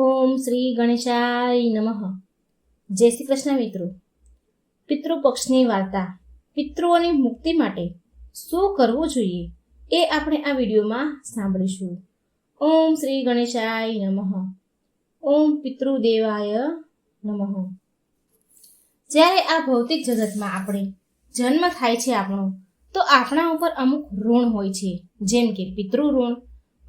ઓમ શ્રી ગણેશાય નમઃ. જય શ્રી કૃષ્ણ મિત્રો. પિતૃપક્ષની વાર્તા. પિતૃઓની મુક્તિ માટે શું કરવું જોઈએ એ આપણે આ વિડીયોમાં સાંભળીશું. ઓમ શ્રી ગણેશાય નમઃ. ઓમ પિતૃદેવાય નમઃ. જ્યારે આ ભૌતિક જગતમાં આપણે જન્મ થાય છે આપણો, તો આપણા ઉપર અમુક ઋણ હોય છે. જેમ કે પિતૃ ઋણ,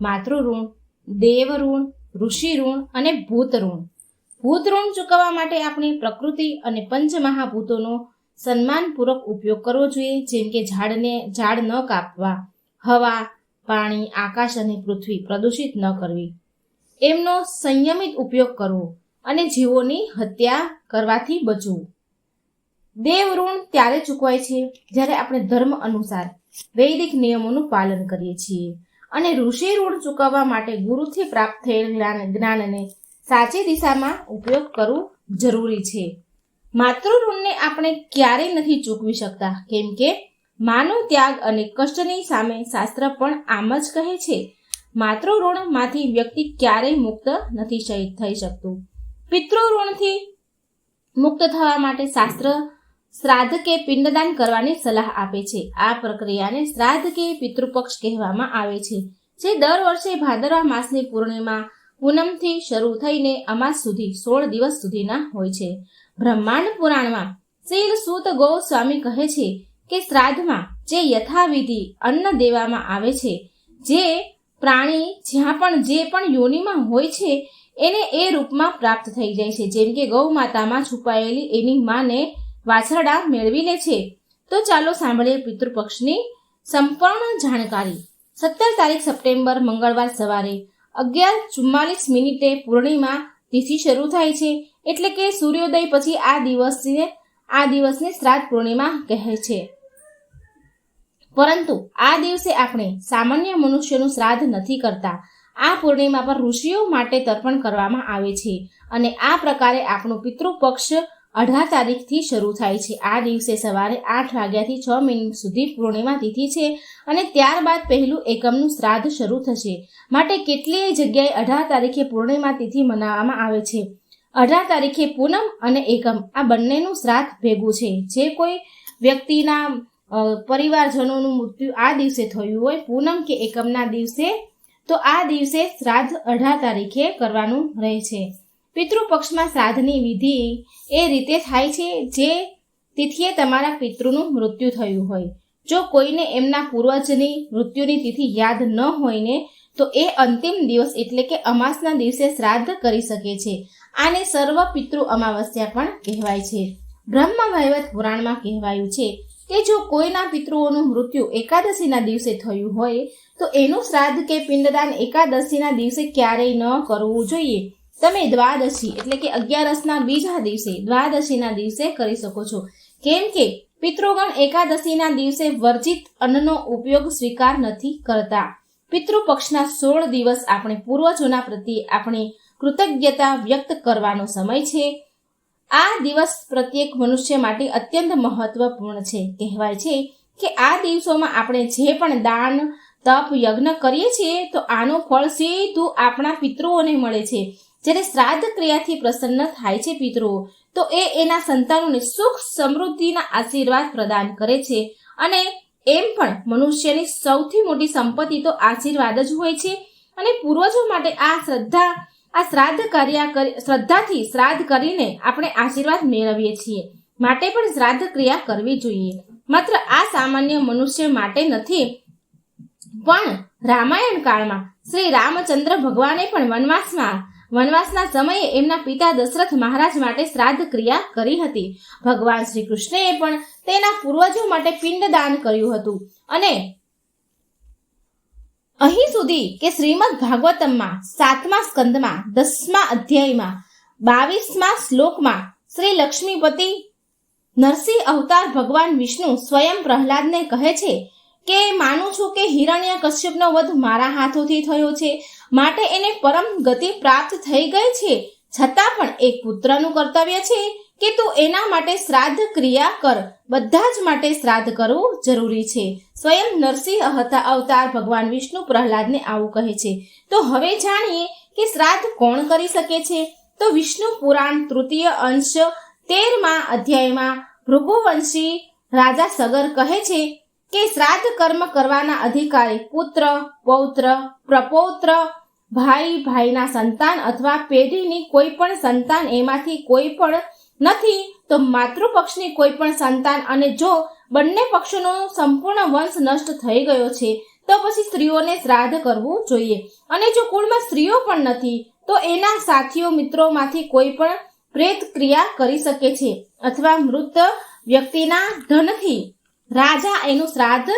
માતૃ ઋણ, દેવ ઋણ ઋષિ ઋણ અને ભૂત ઋણ ભૂત ઋણ ચૂકવવા માટે આપણે પ્રકૃતિ અને પંચમહાભૂતોનો સન્માનપૂર્વક ઉપયોગ કરવો જોઈએ, જેમ કે ઝાડને ઝાડ ન કાપવા, હવા, પાણી, આકાશ અને પૃથ્વી પ્રદૂષિત ન કરવી. એમનો સંયમિત ઉપયોગ કરવો અને જીવોની હત્યા કરવાથી બચવું. દેવ ઋણ ત્યારે ચૂકવાય છે, જ્યારે આપણે ધર્મ અનુસાર વૈદિક નિયમોનું પાલન કરીએ છીએ. અને ઋષિ ઋણ ચૂકવવા માટે ગુરુથી પ્રાપ્ત થયેલ જ્ઞાન જ્ઞાનને સાચી દિશામાં ઉપયોગ કરવું જરૂરી છે. માતૃ ઋણને આપણે ક્યારેય નથી ચૂકવી શકતા. કેમ કે માનવ ત્યાગ અને કષ્ટની સામે શાસ્ત્ર પણ આમ જ કહે છે. માતૃ ઋણમાંથી વ્યક્તિ ક્યારેય મુક્ત નથી થઈ શકતું. પિતૃ ઋણથી મુક્ત થવા માટે શાસ્ત્ર શ્રાદ્ધ કે પિંડદાન કરવાની સલાહ આપે છે. આ પ્રક્રિયાને શ્રાદ્ધ કે પિતૃપક્ષ કહેવામાં આવે છે, જે દર વર્ષે ભાદરવા માસની પૂર્ણિમા પૂનમથી શરૂ થઈને અમાસ સુધી સોળ દિવસ સુધીના હોય છે. બ્રહ્માંડ પુરાણમાં શ્રીલ સૂત ગોસ્વામી કહે છે કે શ્રાદ્ધમાં જે યથાવિધિ અન્ન દેવામાં આવે છે, જે પ્રાણી જ્યાં પણ જે પણ યોનિમાં હોય છે, એને એ રૂપમાં પ્રાપ્ત થઈ જાય છે. જેમ કે ગૌ માતામાં છુપાયેલી એની માને વાછરડા મેળવી લે છે. તો ચાલો સાંભળીએ પિતૃપક્ષની સંપૂર્ણ જાણકારી. સત્તર તારીખ સપ્ટેમ્બર મંગળવાર સવારે અગિયાર ચુમ્માલીસ મિનિટે પૂર્ણિમા તિથિ શરૂ થાય છે. એટલે કે સૂર્યોદય પછી આ દિવસને આ દિવસને શ્રાદ્ધ પૂર્ણિમા કહે છે. પરંતુ આ દિવસે આપણે સામાન્ય મનુષ્યનું શ્રાદ્ધ નથી કરતા. આ પૂર્ણિમા પર ઋષિઓ માટે તર્પણ કરવામાં આવે છે. અને આ પ્રકારે આપણું પિતૃપક્ષ અઢાર તારીખથી શરૂ થાય છે. આ દિવસે સવારે આઠ વાગ્યાથી છ મિનિટ સુધી પૂર્ણિમા તિથિ છે અને ત્યારબાદ પહેલું એકમનું શ્રાદ્ધ શરૂ થશે. માટે કેટલીય જગ્યાએ અઢાર તારીખે પૂર્ણિમા તિથિ મનાવવામાં આવે છે. અઢાર તારીખે પૂનમ અને એકમ આ બંનેનું શ્રાદ્ધ ભેગું છે. જે કોઈ વ્યક્તિના પરિવારજનોનું મૃત્યુ આ દિવસે થયું હોય, પૂનમ કે એકમના દિવસે, તો આ દિવસે શ્રાદ્ધ અઢાર તારીખે કરવાનું રહે છે. પિતૃપક્ષમાં શ્રાદ્ધની વિધિ એ રીતે થાય છે જે તિથિએ તમારા પિતૃનું મૃત્યુ થયું હોય. જો કોઈને એમના પૂર્વજની મૃત્યુની તિથિ યાદ ન હોય ને તો એ અંતિમ દિવસ એટલે કે અમાસના દિવસે શ્રાદ્ધ કરી શકે છે. આને સર્વ પિતૃ અમાવસ્યા પણ કહેવાય છે. બ્રહ્મ વૈવત પુરાણમાં કહેવાયું છે કે જો કોઈના પિતૃઓનું મૃત્યુ એકાદશીના દિવસે થયું હોય, તો એનું શ્રાદ્ધ કે પિંડદાન એકાદશીના દિવસે ક્યારેય ન કરવું જોઈએ. તમે દ્વાદશી, એટલે કે અગિયારસના બીજા દિવસે, દ્વાદશીના દિવસે કરી શકો છો. કેમ કે પિતૃગણ એકાદશીના દિવસે વર્જિત અન્નનો ઉપયોગ સ્વીકાર નથી કરતા. પિતૃપક્ષના સોળ દિવસ આપણે પૂર્વજોના પ્રત્યે આપણી કૃતજ્ઞતા વ્યક્ત કરવાનો સમય છે. આ દિવસ પ્રત્યેક મનુષ્ય માટે અત્યંત મહત્વપૂર્ણ છે. કહેવાય છે કે આ દિવસોમાં આપણે જે પણ દાન, તપ, યજ્ઞ કરીએ છીએ, તો આનું ફળ સીધું આપણા પિતૃઓને મળે છે. જ્યારે શ્રાદ્ધ ક્રિયાથી પ્રસન્ન થાય છે પિતૃઓ, તો એ એના સંતાનોને સુખ સમૃદ્ધિના આશીર્વાદ પ્રદાન કરે છે અને એમ પણ મનુષ્યની સૌથી મોટી સંપત્તિ તો આશીર્વાદ જ હોય છે અને પૂર્વજો માટે આ શ્રદ્ધા, આ શ્રાદ્ધ કર્યા કરી, શ્રદ્ધાથી શ્રાદ્ધ કરીને આપણે આશીર્વાદ મેળવીએ છીએ. માટે પણ શ્રાદ્ધ ક્રિયા કરવી જોઈએ. માત્ર આ સામાન્ય મનુષ્ય માટે નથી, પણ રામાયણ કાળમાં શ્રી રામચંદ્ર ભગવાને પણ વનવાસમાં વનવાસના સમયે એમના પિતા દશરથ મહારાજ માટે શ્રાદ્ધ ક્રિયા કરી હતી. ભગવાન શ્રી કૃષ્ણએ પણ તેના પૂર્વજો માટે પિંડદાન કર્યું હતું. અને અહીં સુધી કે શ્રીમદ ભાગવતમમાં સાતમા સ્કંદમાં, દસમા અધ્યાયમાં, બાવીસમા શ્લોકમાં શ્રી લક્ષ્મીપતિ નરસિંહ અવતાર ભગવાન વિષ્ણુ સ્વયં પ્રહલાદને કહે છે કે, માનું છું કે હિરણ્ય કશ્યપનો વધ મારા હાથોથી થયો છે. માટે એને પરમ ગતિ પ્રાપ્ત થઈ ગઈ છે. છતાં પણ એક પુત્રનું કર્તવ્ય છે કે તું એના માટે શ્રાદ્ધ ક્રિયા કર. બધા જ માટે શ્રાદ્ધ કરવું જરૂરી છે. સ્વયં નરસિંહ હતા અવતાર ભગવાન વિષ્ણુ પ્રહલાદને આવું કહે છે. તો હવે જાણીએ કે શ્રાદ્ધ કોણ કરી શકે છે? તો વિષ્ણુ પુરાણ તૃતીય અંશ તેરમાં અધ્યાયમાં ભૃગુવંશી રાજા સગર કહે છે કે શ્રાદ્ધ કર્મ કરવાના અધિકારી પુત્ર, પૌત્ર, પ્રપૌત્ર, ભાઈ, ભાઈના સંતાન અથવા પેઢીની કોઈ પણ સંતાન એમાંથી કોઈ પણ નથી, તો માતૃપક્ષની કોઈ પણ સંતાન અને જો બંને પક્ષોનો સંપૂર્ણ વંશ નષ્ટ થઈ ગયો છે, તો પછી સ્ત્રીઓને શ્રાદ્ધ કરવું જોઈએ. અને જો કુળમાં સ્ત્રીઓ પણ નથી, તો એના સાથીઓ મિત્રોમાંથી કોઈ પણ પ્રેત ક્રિયા કરી શકે છે. અથવા મૃત વ્યક્તિના ધનથી રાજા એનું શ્રાદ્ધ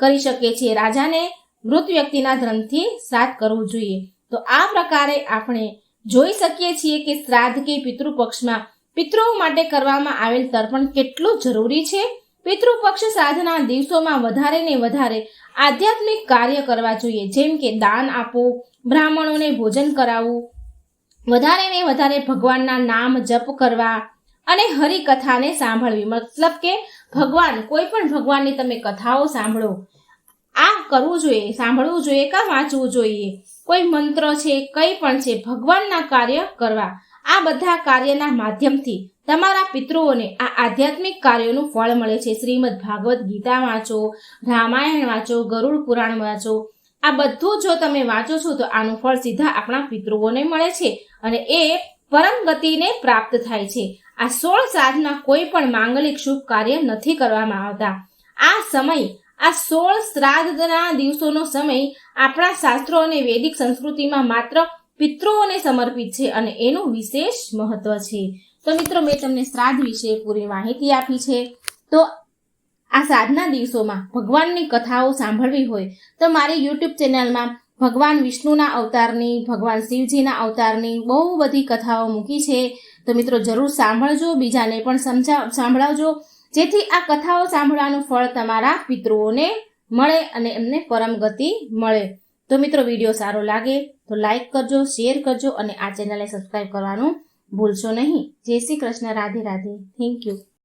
કરી શકે છે. રાજાને મૃત વ્યક્તિના ધનથી શ્રાદ્ધ કરવું જોઈએ. તો આ પ્રકારે આપણે જોઈ શકીએ છીએ કે શ્રાદ્ધ કે પિતૃપક્ષમાં પિતૃઓ માટે કરવામાં આવેલ તર્પણ કેટલું જરૂરી છે? પિતૃપક્ષ શ્રાદ્ધના દિવસોમાં વધારે ને વધારે આધ્યાત્મિક કાર્ય કરવા જોઈએ. જેમ કે દાન આપવું બ્રાહ્મણોને ભોજન કરાવવું, વધારે ને વધારે ભગવાનના નામ જપ કરવા અને હરિકથાને સાંભળવી. મતલબ કે ભગવાન, કોઈ પણ ભગવાનની તમે કથાઓ સાંભળો. આ કરવું જોઈએ, સાંભળવું જોઈએ કા વાંચવું જોઈએ? કોઈ મંત્ર છે, કંઈ પણ છે, ભગવાનના કાર્ય કરવા. આ બધા કાર્યના માધ્યમથી તમારા પિતૃઓને આ આધ્યાત્મિક કાર્યોનું ફળ મળે છે. શ્રીમદ ભાગવત ગીતા વાંચો, રામાયણ વાંચો, ગરુડ પુરાણ વાંચો. આ બધું જો તમે વાંચો છો તો આનું ફળ સીધા આપણા પિતૃઓને મળે છે અને એ પરમ ગતિને પ્રાપ્ત થાય છે. આ સોળ સાધના કોઈ પણ માંગલિક શુભ કાર્ય નથી કરવામાં આવતા. આ સમય, આ સોળ શ્રાદ્ધના દિવસોનો સમય આપણા શાસ્ત્રો અને વૈદિક સંસ્કૃતિમાં માત્ર પિતૃઓને સમર્પિત છે અને એનું વિશેષ મહત્વ છે. તો મિત્રો, મેં તમને શ્રાદ્ધ વિશે પૂરી માહિતી આપી છે. તો આ સાધના દિવસોમાં ભગવાનની કથાઓ સાંભળવી હોય તો મારી યુટ્યુબ ચેનલમાં ભગવાન વિષ્ણુના અવતારની, ભગવાન શિવજીના અવતારની બહુ બધી કથાઓ મૂકી છે. તો મિત્રો જરૂર સાંભળજો, બીજાને પણ સમજા, સાંભળાવજો. જેથી આ કથાઓ સાંભળવાનું ફળ તમારા પિતૃઓને મળે અને એમને પરમ ગતિ મળે. તો મિત્રો વીડિયો સારો લાગે તો લાઈક કરજો, શેર કરજો અને આ ચેનલને સબસ્ક્રાઈબ કરવાનું ભૂલશો નહીં. જય શ્રી કૃષ્ણ રાધે રાધે થેન્ક યુ.